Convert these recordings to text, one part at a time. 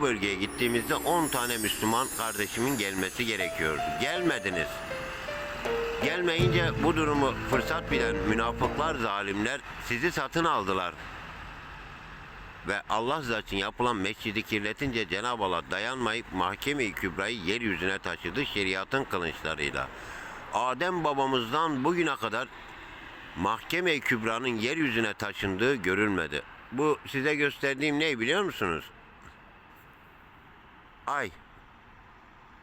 bölgeye gittiğimizde 10 tane Müslüman kardeşimin gelmesi gerekiyordu. Gelmediniz. Gelmeyince bu durumu fırsat bilen münafıklar, zalimler sizi satın aldılar. Ve Allah için yapılan mescidi kirletince Cenab-ı Allah dayanmayıp mahkeme-i kübrayı yeryüzüne taşıdı şeriatın kılıçlarıyla. Adem babamızdan bugüne kadar mahkeme-i kübranın yeryüzüne taşındığı görülmedi. Bu size gösterdiğim ne biliyor musunuz? Ay.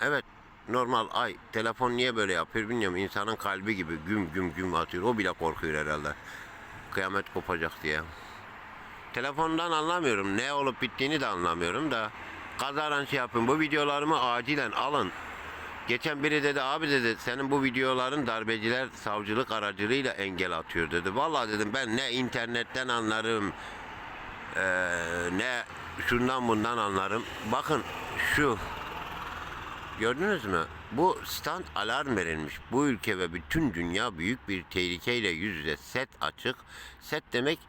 Evet normal ay. Telefon niye böyle yapıyor bilmiyorum. İnsanın kalbi gibi güm güm güm atıyor. O bile korkuyor herhalde. Kıyamet kopacak diye. Telefondan anlamıyorum. Ne olup bittiğini de anlamıyorum da. Kazaran şey yapın. Bu videolarımı acilen alın. Geçen biri dedi abi dedi senin bu videoların darbeciler savcılık aracılığıyla engel atıyor dedi. Vallahi dedim ben ne internetten anlarım eee, ne şundan bundan anlarım. Bakın şu gördünüz mü? Bu stand alarm verilmiş. Bu ülke ve bütün dünya büyük bir tehlikeyle yüz yüze. Set açık. Set demek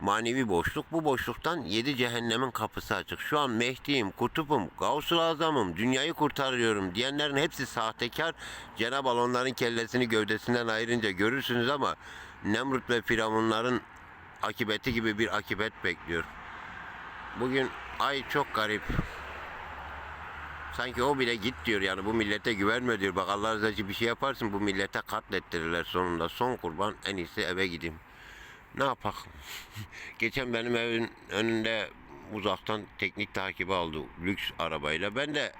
manevi boşluk. Bu boşluktan yedi cehennemin kapısı açık. Şu an Mehdi'yim, kutupum, Gavsul Azam'ım, dünyayı kurtarıyorum diyenlerin hepsi sahtekar. Cenab-ı onların kellesini gövdesinden ayırınca görürsünüz ama Nemrut ve Firavunların akibeti gibi bir akibet bekliyor. Bugün ay çok garip. Sanki o bile git diyor yani bu millete güvenme diyor. Bak Allah rızası için bir şey yaparsın bu millete katlettirirler sonunda. Son kurban en iyisi eve gideyim. Ne yapak? Geçen benim evin önünde uzaktan teknik takibi aldı lüks arabayla. Ben de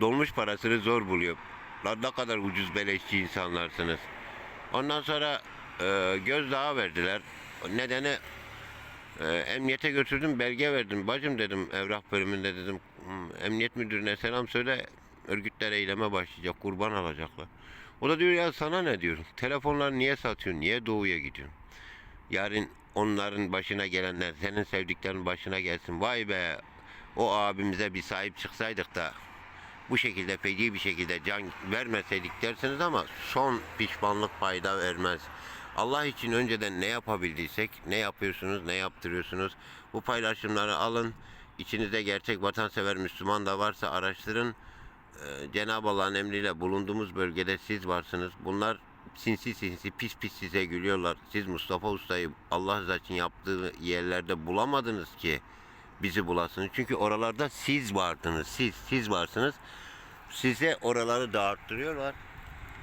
dolmuş parasını zor buluyorum. Lan ne kadar ucuz beleşçi insanlarsınız. Ondan sonra e, gözdağı verdiler. Nedeni e, emniyete götürdüm belge verdim. Bacım dedim evrak bölümünde dedim. "Hmm, Emniyet müdürüne selam söyle. Örgütler eyleme başlayacak. Kurban alacaklar. O da diyor ya sana ne diyor. Telefonları niye satıyorsun? Niye doğuya gidiyorsun? Yarın onların başına gelenler senin sevdiklerin başına gelsin. Vay be o abimize bir sahip çıksaydık da bu şekilde feci bir şekilde can vermeseydik dersiniz ama son pişmanlık fayda vermez. Allah için önceden ne yapabildiysek, ne yapıyorsunuz, ne yaptırıyorsunuz. Bu paylaşımları alın. İçinizde gerçek vatansever Müslüman da varsa araştırın. Ee, Cenab-ı Allah'ın emriyle bulunduğumuz bölgede siz varsınız. Bunlar sinsi sinsi pis pis size gülüyorlar. Siz Mustafa Usta'yı Allah rızası için yaptığı yerlerde bulamadınız ki bizi bulasınız. Çünkü oralarda siz vardınız. Siz, siz varsınız. Size oraları dağıttırıyorlar.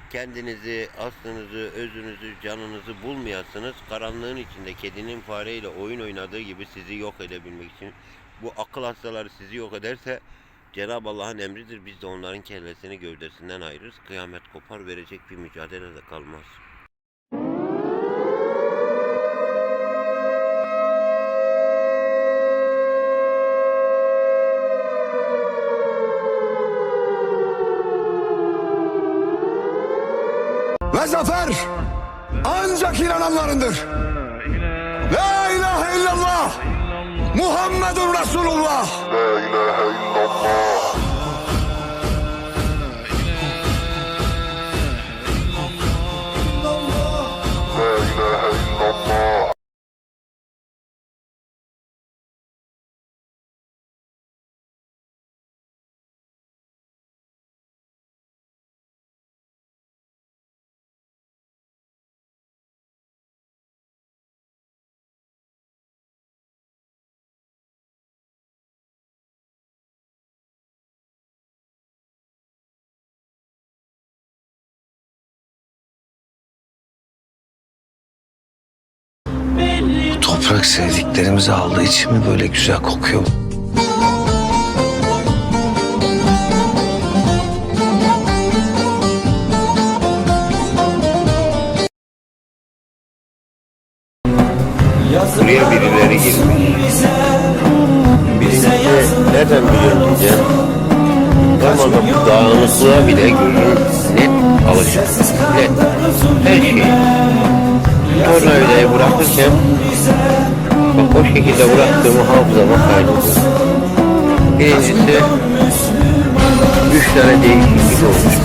Kendinizi, aslınızı, özünüzü, canınızı bulmayasınız. Karanlığın içinde kedinin fareyle oyun oynadığı gibi sizi yok edebilmek için. Bu akıl hastaları sizi yok ederse Cenab-ı Allah'ın emridir. Biz de onların kellesini gövdesinden ayırırız. Kıyamet kopar verecek bir mücadele de kalmaz. ve zafer ancak inananlarındır. La ilahe illallah. Muhammedun Resulullah. La ilahe illallah. Toprak sevdiklerimizi aldığı için mi böyle güzel kokuyor? Buraya birileri girmiş. Birincisi nereden biliyorum diyeceğim. Ramazan bu dağınıklığa bile gözüm net alışık. Net. Her şey. Tornavidayı bırakırken bak o şekilde bıraktığımı hafızama kaydediyorum. Birincisi üç tane değişiklik olmuş.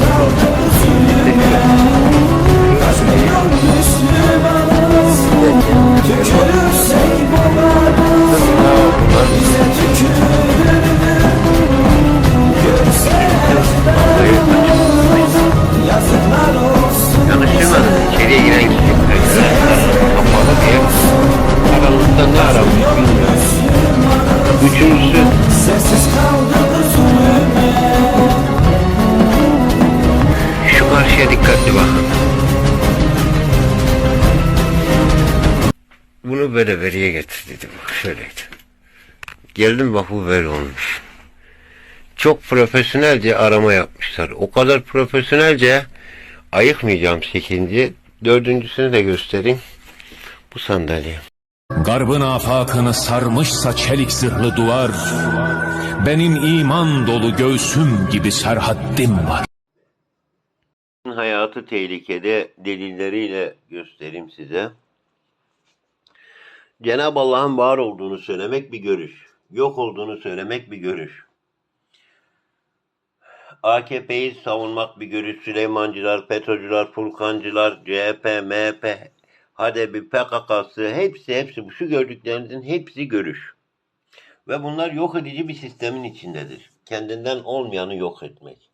üçüncüsü. Şu karşıya dikkatli bakın. Bunu böyle veriye getir dedim. Bak şöyleydi. Geldim bak bu böyle olmuş. Çok profesyonelce arama yapmışlar. O kadar profesyonelce ayıkmayacağım sekinci. Dördüncüsünü de göstereyim. Bu sandalye. Garbın afakını sarmışsa çelik zırhlı duvar Benim iman dolu göğsüm gibi serhaddim var hayatı tehlikede delilleriyle göstereyim size. Cenab-ı Allah'ın var olduğunu söylemek bir görüş. Yok olduğunu söylemek bir görüş. AKP'yi savunmak bir görüş. Süleymancılar, FETÖ'cüler, Furkancılar, CHP, MHP, HDP, PKK'sı hepsi hepsi şu gördüklerinizin hepsi görüş. Ve bunlar yok edici bir sistemin içindedir. Kendinden olmayanı yok etmek.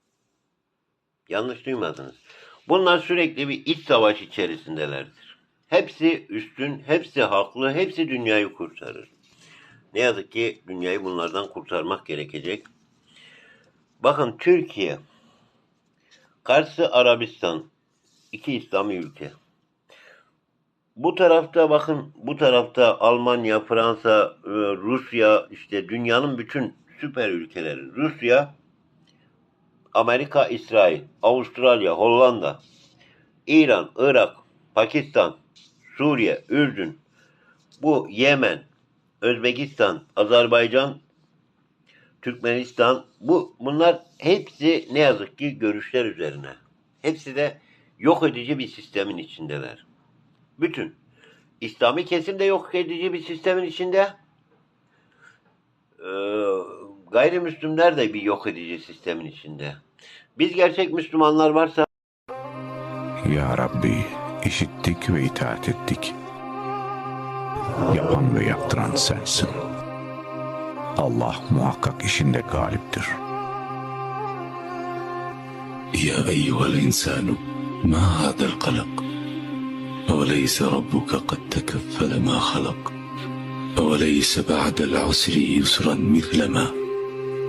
Yanlış duymadınız. Bunlar sürekli bir iç savaş içerisindelerdir. Hepsi üstün, hepsi haklı, hepsi dünyayı kurtarır. Ne yazık ki dünyayı bunlardan kurtarmak gerekecek. Bakın Türkiye, karşısı Arabistan, iki İslami ülke. Bu tarafta bakın, bu tarafta Almanya, Fransa, e, Rusya, işte dünyanın bütün süper ülkeleri. Rusya, Amerika, İsrail, Avustralya, Hollanda, İran, Irak, Pakistan, Suriye, Ürdün, bu Yemen, Özbekistan, Azerbaycan, Türkmenistan, bu bunlar hepsi ne yazık ki görüşler üzerine. Hepsi de yok edici bir sistemin içindeler bütün. İslami kesim de yok edici bir sistemin içinde. Ee, gayrimüslimler de bir yok edici sistemin içinde. Biz gerçek Müslümanlar varsa... Ya Rabbi işittik ve itaat ettik. Yapan ve yaptıran sensin. Allah muhakkak işinde galiptir. Ya eyyuhel insanu ma hadel kalak. أوليس ربك قد تكفل ما خلق؟ أوليس بعد العسر يسرا مثل ما؟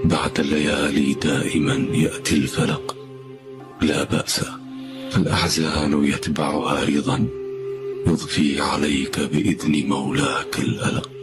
بعد الليالي دائما يأتي الفلق. لا بأس فالأحزان يتبعها رضا. يضفي عليك بإذن مولاك الألق.